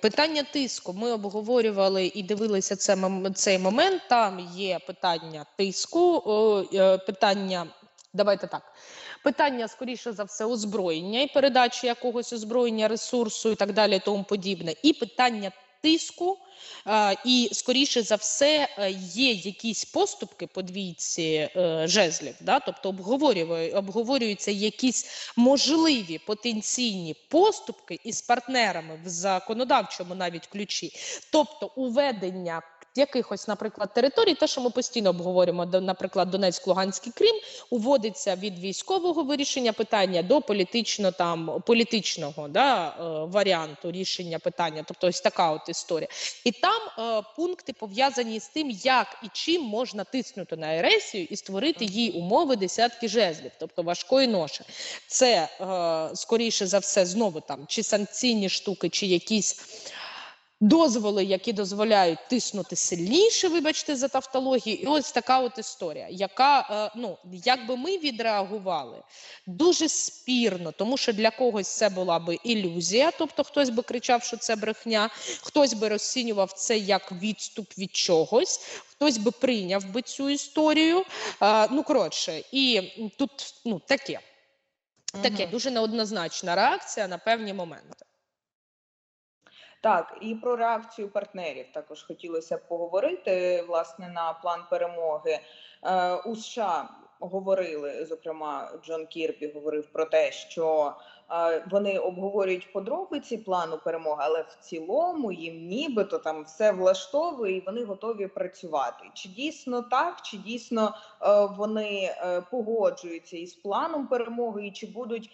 Питання тиску. Ми обговорювали і дивилися це мом- цей момент. Там є питання тиску, е, питання. Давайте так. Питання, скоріше за все, озброєння і передачі якогось озброєння, ресурсу і так далі, тому подібне. І питання тиску. І, скоріше за все, е, є якісь поступки по двійці е, жезлів, да? тобто обговорюються якісь можливі потенційні поступки із партнерами в законодавчому навіть ключі, тобто уведення якихось, наприклад, територій, те, що ми постійно обговорюємо, наприклад, Донецьк, Луганський Крим, уводиться від військового вирішення питання до політично там політичного да, е, варіанту рішення питання. Тобто, ось така от історія. І там е, пункти пов'язані з тим, як і чим можна тиснути на агресію і створити їй умови десятки жезлів, тобто важкої ноші. Це е, скоріше за все знову там чи санкційні штуки, чи якісь. Дозволи, які дозволяють тиснути сильніше, вибачте за тавтологію, і ось така от історія, яка е, ну як би ми відреагували дуже спірно, тому що для когось це була би ілюзія, тобто хтось би кричав, що це брехня, хтось би розцінював це як відступ від чогось, хтось би прийняв би цю історію. Е, ну коротше, і тут ну таке, таке дуже неоднозначна реакція на певні моменти. Так, і про реакцію партнерів також хотілося б поговорити власне на план перемоги. Е, у США говорили, зокрема, Джон Кірбі говорив про те, що е, вони обговорюють подробиці плану перемоги, але в цілому їм нібито там все влаштовує і вони готові працювати. Чи дійсно так, чи дійсно е, вони е, погоджуються із планом перемоги, і чи будуть.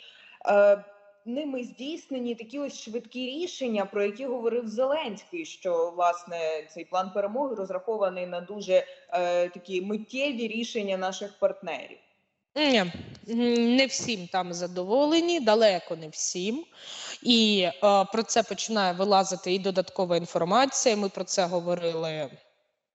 Е, ними здійснені такі ось швидкі рішення, про які говорив Зеленський, що власне цей план перемоги розрахований на дуже е, такі миттєві рішення наших партнерів. Ні, не всім там задоволені, далеко не всім. І е, про це починає вилазити і додаткова інформація. Ми про це говорили.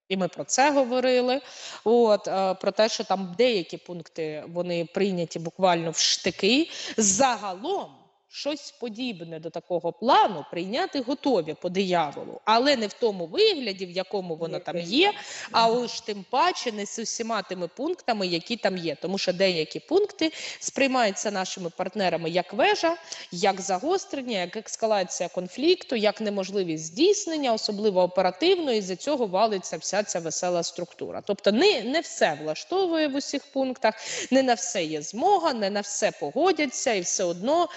І ми про це говорили. От е, про те, що там деякі пункти вони прийняті буквально в штики. Загалом щось подібне до такого плану прийняти готові по дияволу, але не в тому вигляді, в якому воно там є, а уж тим паче не з усіма тими пунктами, які там є. Тому що деякі пункти сприймаються нашими партнерами як вежа, як загострення, як ескалація конфлікту, як неможливість здійснення, особливо оперативно, і з цього валиться вся ця весела структура. Тобто, не, не все влаштовує в усіх пунктах, не на все є змога, не на все погодяться, і все одно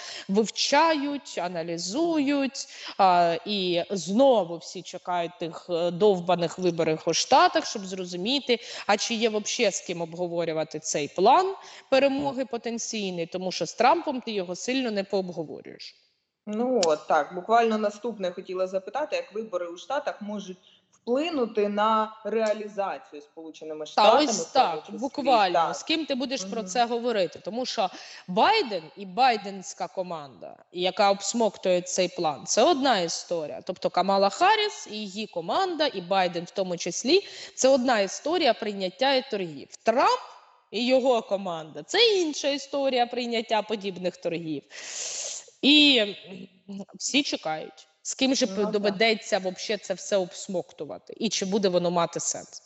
вивчають, аналізують. А, і знову всі чекають тих е, довбаних виборів у Штатах, щоб зрозуміти, а чи є взагалі з ким обговорювати цей план перемоги потенційний, тому що з Трампом ти його сильно не пообговорюєш. Ну от так, буквально наступне хотіла запитати, як вибори у Штатах можуть вплинути на реалізацію Сполученими Та Штатами. ось так, буквально Так. з ким ти будеш про це говорити? Тому що Байден і байденська команда, яка обсмоктує цей план, це одна історія. Тобто Камала Харріс і її команда, і Байден в тому числі, це одна історія прийняття і торгів. Трамп і його команда це інша історія прийняття подібних торгів. І всі чекають, з ким же Ну, доведеться вообще це все обсмоктувати, і чи буде воно мати сенс.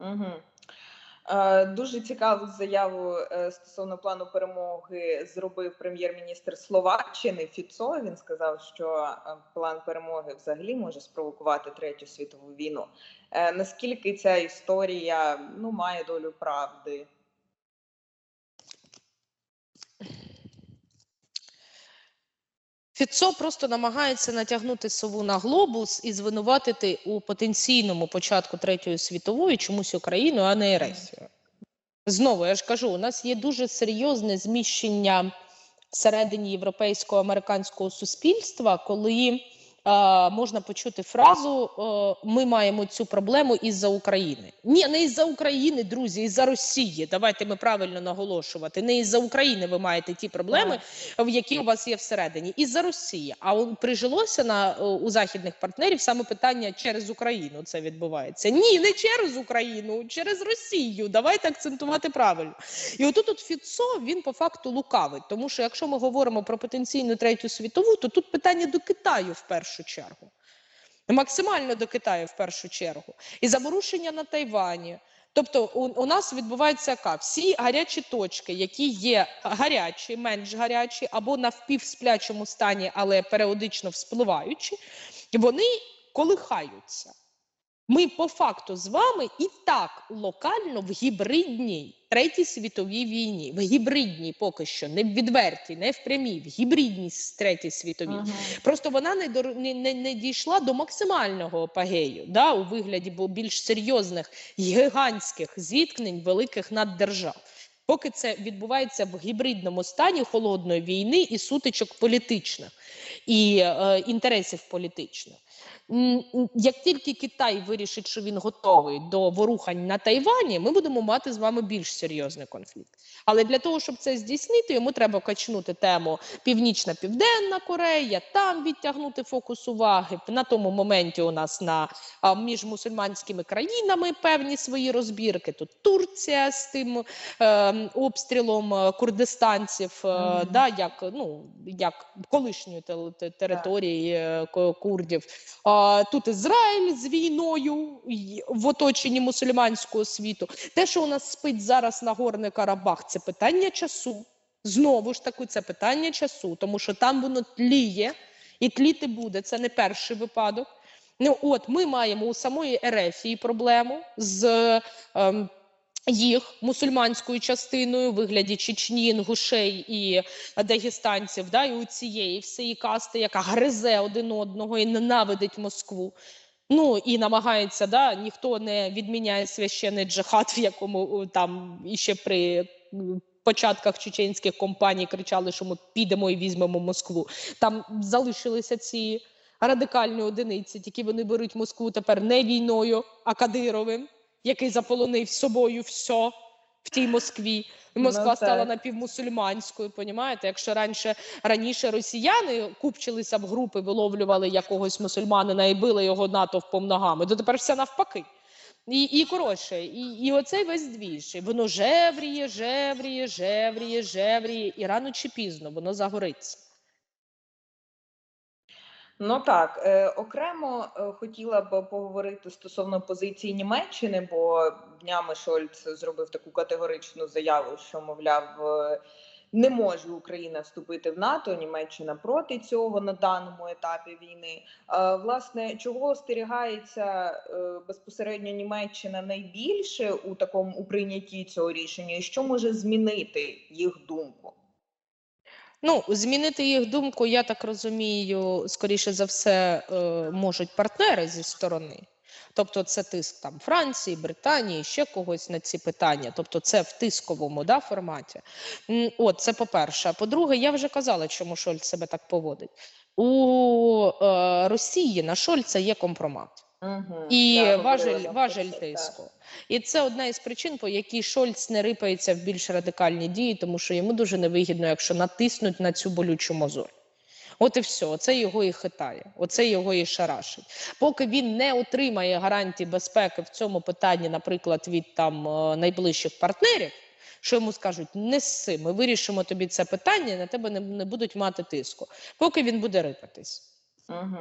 Угу. Е, дуже цікаву заяву е, стосовно плану перемоги зробив прем'єр-міністр Словаччини Фіцо. Він сказав, що е, план перемоги взагалі може спровокувати третю світову війну. Е, наскільки ця історія ну має долю правди? Фіцо просто намагається натягнути сову на глобус і звинуватити у потенційному початку третьої світової чомусь Україну, а не Ересію. Знову я ж кажу, у нас є дуже серйозне зміщення всередині європейського американського суспільства, коли можна почути фразу е, Ми маємо цю проблему із-за України. Ні, не із-за України, друзі, із-за Росії. Давайте ми правильно наголошувати. Не із-за України ви маєте ті проблеми, в які у вас є всередині, із-за Росії. А прижилося на е, у західних партнерів саме питання через Україну. Це відбувається. Ні, не через Україну, через Росію. Давайте акцентувати правильно. І отут от Фіцо він по факту лукавить, тому що якщо ми говоримо про потенційну третю світову, то тут питання до Китаю в першу першу чергу. Максимально до Китаю в першу чергу. І заворушення на Тайвані. Тобто, у, у нас відбувається яка? Всі гарячі точки, які є гарячі, менш гарячі, або на впівсплячому стані, але періодично вспливаючі, вони колихаються. Ми по факту з вами і так локально в гібридній третій світовій війні, в гібридній поки що, не в відвертій, не в прямій, в гібридній третій світовій. Мгм. Просто вона не, дор- не, не, не дійшла до максимального апогею, да, у вигляді більш серйозних гігантських зіткнень великих наддержав. Поки це відбувається в гібридному стані холодної війни і сутичок політичних і е, інтересів політичних. Як тільки Китай вирішить, що він готовий до ворухань на Тайвані, ми будемо мати з вами більш серйозний конфлікт. Але для того, щоб це здійснити, йому треба качнути тему Північна Південна Корея, там відтягнути фокус уваги. На тому моменті у нас на а, між мусульманськими країнами певні свої розбірки. Тут Турція з тим е, обстрілом е, курдистанців, е, Мгм. да, як ну як колишньої території е, курдів. А, тут Ізраїль з війною в оточенні мусульманського світу. Те, що у нас спить зараз на Горний Карабах, це питання часу. Знову ж таки, це питання часу, тому що там воно тліє і тліти буде. Це не перший випадок. Ну, от ми маємо у самої Ерефії проблему з ем, їх мусульманською частиною, вигляді Чечні, Інгушей і дагестанців, да, і у цієї всієї касти, яка гризе один одного і ненавидить Москву. Ну і намагається, да, ніхто не відміняє священний джихад, в якому о, там іще при початках чеченських компаній кричали, що ми підемо і візьмемо Москву. Там залишилися ці радикальні одиниці, тільки вони беруть Москву тепер не війною, а Кадировим, який заполонив собою все в тій Москві. І Ну, Москва стала напівмусульманською, понімаєте? Якщо раніше раніше росіяни купчилися в групи, виловлювали якогось мусульманина і били його натовпом ногами, то тепер все навпаки. І, і коротше, і, і оцей весь двіж. І воно жевріє, жевріє, жевріє, жевріє, і рано чи пізно воно загориться. Ну так, е, окремо е, хотіла б поговорити стосовно позиції Німеччини, бо днями Шольц зробив таку категоричну заяву, що мовляв. е, Не може Україна вступити в НАТО, Німеччина проти цього на даному етапі війни. Власне, чого остерігається безпосередньо Німеччина найбільше у такому у прийнятті цього рішення, і що може змінити їх думку? Ну, змінити їх думку, я так розумію, скоріше за все, е, можуть партнери зі сторони. Тобто, це тиск там Франції, Британії, ще когось на ці питання. Тобто, це в тисковому да, форматі. От, це по-перше. А По-друге, я вже казала, чому Шольц себе так поводить. У е, Росії на Шольца є компромат. Угу. І важель, важель тиску. І це одна із причин, по якій Шольц не рипається в більш радикальні дії, тому що йому дуже невигідно, якщо натиснуть на цю болючу мозоль. От і все, оце його і хитає, оце його і шарашить. Поки він не отримає гарантії безпеки в цьому питанні, наприклад, від там е, найближчих партнерів, що йому скажуть, не сси, ми вирішимо тобі це питання, на тебе не, не будуть мати тиску. Поки він буде рипатись. Угу.